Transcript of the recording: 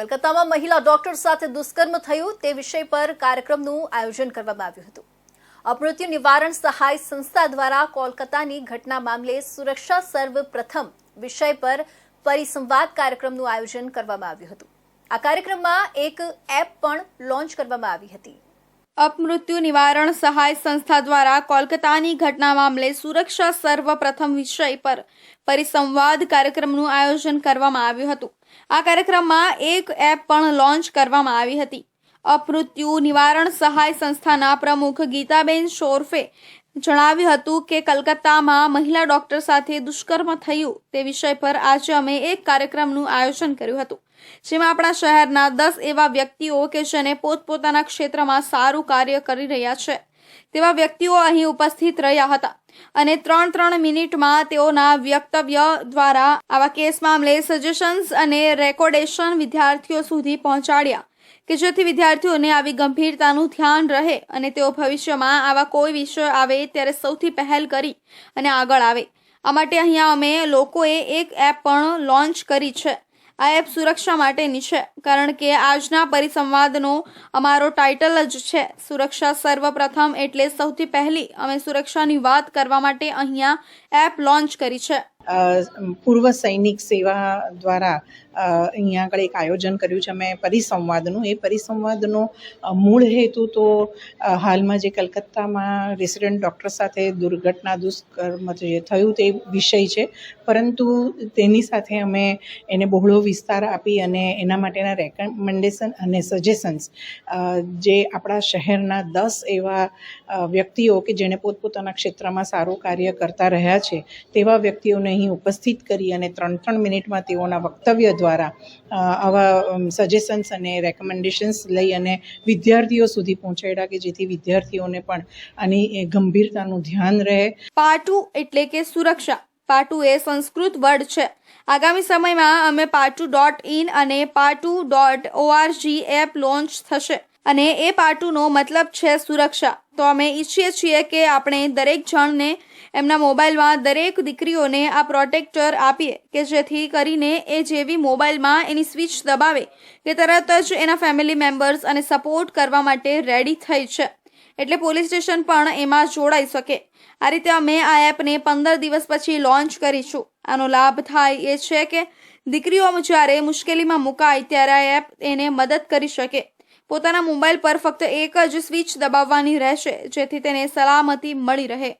કલકત્તામાં મહિલા ડોક્ટર સાથે દુષ્કર્મ થયું તે વિષય પર કાર્યક્રમનું આયોજન કરવામાં આવ્યું હતું. અમૃત્યુ નિવારણ સહાય સંસ્થા દ્વારા કોલકાતાની ઘટના મામલે સુરક્ષા સર્વપ્રથમ વિષય પર પરિસંવાદ કાર્યક્રમનું આયોજન કરવામાં આવ્યું હતું. આ કાર્યક્રમમાં એક એપ પણ લોન્ચ કરવામાં આવી હતી. અપમૃત્યુ નિવારણ સહાય સંસ્થા દ્વારા કોલકાતાની ઘટના મામલે સુરક્ષા સર્વપ્રથમ વિષય પર પરિસંવાદ કાર્યક્રમનું આયોજન કરવામાં આવ્યું હતું. આ કાર્યક્રમમાં એક એપ પણ લોન્ચ કરવામાં આવી હતી. અપમૃત્યુ નિવારણ સહાય સંસ્થાના પ્રમુખ ગીતાબેન શોરફે જણાવ્યું હતું કે કલકત્તામાં મહિલા ડોક્ટર સાથે દુષ્કર્મ થયું તે વિષય પર આજે અમે એક કાર્યક્રમનું આયોજન કર્યું હતું. જેમાં આપણા શહેરના દસ એવા વ્યક્તિઓ કે જેને પોતપોતાના ક્ષેત્રમાં સારું કાર્ય કરી રહ્યા છે. તેવા વ્યક્તિઓ અહીં ઉપસ્થિત રહ્યા હતા અને ત્રણ ત્રણ મિનિટમાં તેઓના વ્યક્તવ્ય દ્વારા આવા કેસ મામલે સજેશન્સ અને રેકોર્ડેશન વિદ્યાર્થીઓ સુધી પહોંચાડ્યા કે જેથી વિદ્યાર્થીઓને આવી ગંભીરતાનું ધ્યાન રહે અને તેઓ ભવિષ્યમાં આવા કોઈ વિષય આવે ત્યારે સૌથી પહેલ કરી અને આગળ આવે. આ માટે અહીંયા અમે લોકોએ એક એપ પણ લોન્ચ કરી છે. આ એપ સુરક્ષા માટેની છે, કારણ કે આજના પરિસંવાદનો અમારો ટાઇટલ જ છે, સુરક્ષા સર્વપ્રથમ એટલે સૌથી પહેલી અમે સુરક્ષાની વાત કરવા માટે અહીંયા એપ લોન્ચ કરી છે. પૂર્વ સૈનિક સેવા દ્વારા અહીંયા આગળ એક આયોજન કર્યું છે અમે પરિસંવાદનું. એ પરિસંવાદનો મૂળ હેતુ તો હાલમાં જે કલકત્તામાં રેસિડેન્ટ ડૉક્ટર સાથે દુર્ઘટના દુષ્કર્મ જે થયું તે વિષય છે. પરંતુ તેની સાથે અમે એને બહોળો વિસ્તાર આપી અને એના માટેના રેકમેન્ડેશન અને સજેશન્સ જે આપણા શહેરના દસ એવા વ્યક્તિઓ કે જેણે પોતપોતાના ક્ષેત્રમાં સારું કાર્ય કરતા રહ્યા છે, તેવા વ્યક્તિઓને અહીં ઉપસ્થિત કરી અને ત્રણ ત્રણ મિનિટમાં તેઓના વક્તવ્ય દ્વારા અ, આવા સજેશન્સ અને રેકમેન્ડેશન્સ લઈ અને વિદ્યાર્થીઓ સુધી પહોંચાડ્યા કે જેથી વિદ્યાર્થીઓને પણ આની ગંભીરતાનું ધ્યાન રહે. પાટુ એટલે કે સુરક્ષા. પાટુ એ સંસ્કૃત વર્ડ છે. આગામી સમયમાં અમે પાટુ ડોટ ઇન અને પાટુ ડોટ ઓઆરજી એપ લોન્ચ થશે. અને એ પાટુનો મતલબ છે સુરક્ષા. તો અમે ઈચ્છીએ છીએ કે આપણે દરેક જણને એમના મોબાઈલમાં દરેક દીકરીઓને આ પ્રોટેક્ટર આપીએ કે જેથી કરીને એ જેવી મોબાઈલમાં એની સ્વિચ દબાવે કે તરત જ એના ફેમિલી મેમ્બર્સ અને સપોર્ટ કરવા માટે રેડી થઈ છે. એટલે પોલીસ સ્ટેશન પણ એમાં જોડાઈ શકે. આ રીતે અમે આ એપને પંદર દિવસ પછી લોન્ચ કરીશું. આનો લાભ થાય એ છે કે દીકરીઓ જ્યારે મુશ્કેલીમાં મુકાય ત્યારે આ એપ એને મદદ કરી શકે. પોતાના મોબાઈલ પર ફક્ત એક જ સ્વિચ દબાવવાની રહેશે જેથી તેને સલામતી મળી રહે.